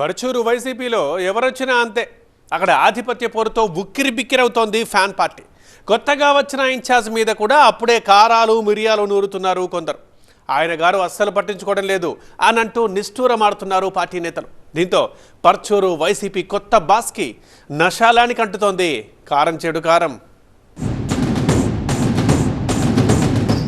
పరుచూరు వైసీపీలో ఎవరొచ్చినా అంతే. అక్కడ ఆధిపత్య పోరుతో ఉక్కిరి బిక్కిరవుతోంది ఫ్యాన్ పార్టీ. కొత్తగా వచ్చిన ఇన్ఛార్జ్ మీద కూడా అప్పుడే కారాలు మిరియాలు నూరుతున్నారు కొందరు. ఆయన గారు అస్సలు పట్టించుకోవడం లేదు అనంటూ నిష్ఠూరమాడుతున్నారు పార్టీ నేతలు. దీంతో పర్చూరు వైసీపీ కొత్త బాస్కి నశాలానికి అంటుతోంది. కారం చెడు కారం.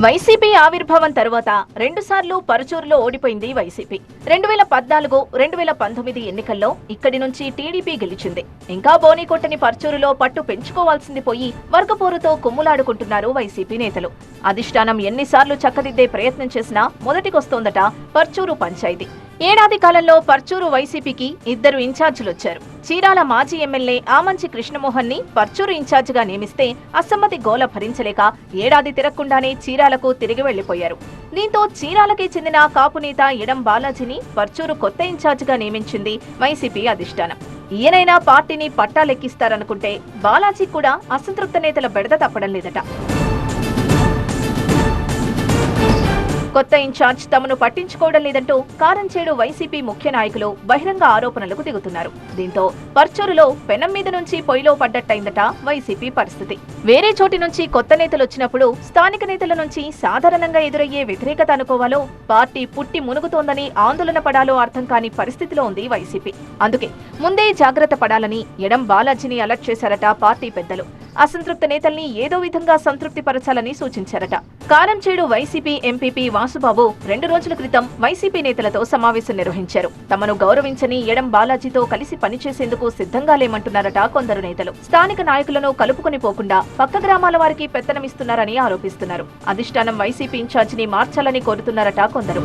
వైసీపీ ఆవిర్భావం తర్వాత రెండుసార్లు పరుచూరులో ఓడిపోయింది వైసీపీ. రెండు వేల పద్నాలుగు రెండు వేల పంతొమ్మిది ఎన్నికల్లో ఇక్కడి నుంచి టీడీపీ గెలిచింది. ఇంకా బోనీకొట్టని పరుచూరులో పట్టు పెంచుకోవాల్సింది పోయి వర్గపోరుతో కుమ్ములాడుకుంటున్నారు వైసీపీ నేతలు. అధిష్టానం ఎన్నిసార్లు చక్కదిద్దే ప్రయత్నం చేసినా మొదటికొస్తోందట పర్చూరు పంచాయతీ. ఏడాది కాలంలో పర్చూరు వైసీపీకి ఇద్దరు ఇన్ఛార్జీలొచ్చారు. చీరాల మాజీ ఎమ్మెల్యే ఆమంచి కృష్ణమోహన్ని పర్చూరు ఇన్ఛార్జిగా నియమిస్తే అసమ్మతి గోల భరించలేక ఏడాది తిరగకుండానే చీరాలకు తిరిగి వెళ్ళిపోయారు దీంతో చీరాలకి చెందిన కాపు నేత ఎడం బాలాజీని పర్చూరు కొత్త ఇన్ఛార్జిగా నియమించింది వైసీపీ అధిష్టానం. ఈయనైనా పార్టీని పట్టాలెక్కిస్తారనుకుంటే బాలాజీ కూడా అసంతృప్త నేతల బెడద తప్పడం లేదట. కొత్త ఇన్ఛార్జ్ తమను పట్టించుకోవడం లేదంటూ కారంచేడు వైసీపీ ముఖ్య నాయకులు బహిరంగ ఆరోపణలకు దిగుతున్నారు. దీంతో పర్చూరులో పెనం మీద నుంచి పొయ్యిలో పడ్డట్టయిందట వైసీపీ పరిస్థితి. వేరే చోటి నుంచి కొత్త నేతలు వచ్చినప్పుడు స్థానిక నేతల నుంచి సాధారణంగా ఎదురయ్యే వ్యతిరేకత అనుకోవాలో పార్టీ పుట్టి మునుగుతోందని ఆందోళన పడాలో అర్థం కాని పరిస్థితిలో ఉంది వైసీపీ. అందుకే ముందే జాగ్రత్త పడాలని ఎడం బాలాజీని అలర్ట్ చేశారట పార్టీ పెద్దలు. అసంతృప్త నేతల్ని ఏదో విధంగా సంతృప్తి పరచాలని సూచించారట కారంచేడు వైసీపీ ఎంపీపీ వాసుబాబు రెండు రోజుల క్రితం వైసీపీ నేతలతో సమావేశం నిర్వహించారు. తమను గౌరవించని ఎడం బాలాజీతో కలిసి పనిచేసేందుకు సిద్ధంగా లేమంటున్నారట కొందరు నేతలు. స్థానిక నాయకులను కలుపుకొని పోకుండా పక్క గ్రామాల వారికి పెత్తనమిస్తున్నారని ఆరోపిస్తున్నారు. అధిష్టానం వైసీపీ ఇన్ఛార్జిని మార్చాలని కోరుతున్నారట కొందరు.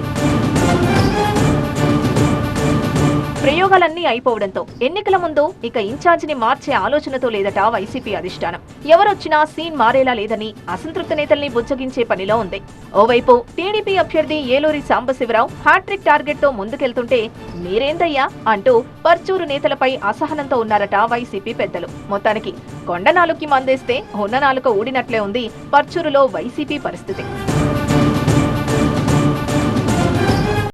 ప్రయోగాలన్నీ అయిపోవడంతో ఎన్నికల ముందు ఇక ఇన్ఛార్జిని మార్చే ఆలోచనతో లేదట వైసీపీ అధిష్టానం. ఎవరొచ్చినా సీన్ మారేలా లేదని అసంతృప్త నేతల్ని బుజ్జగించే పనిలో ఉంది. ఓవైపు టీడీపీ అభ్యర్థి ఏలూరి సాంబశివరావు హ్యాట్రిక్ టార్గెట్తో ముందుకెళ్తుంటే మీరేందయ్యా అంటూ పర్చూరు నేతలపై అసహనంతో ఉన్నారట వైసీపీ పెద్దలు. మొత్తానికి కొండ నాలుగుకి మందేస్తే ఉన్న నాలుక ఊడినట్లే ఉంది పర్చూరులో వైసీపీ పరిస్థితి.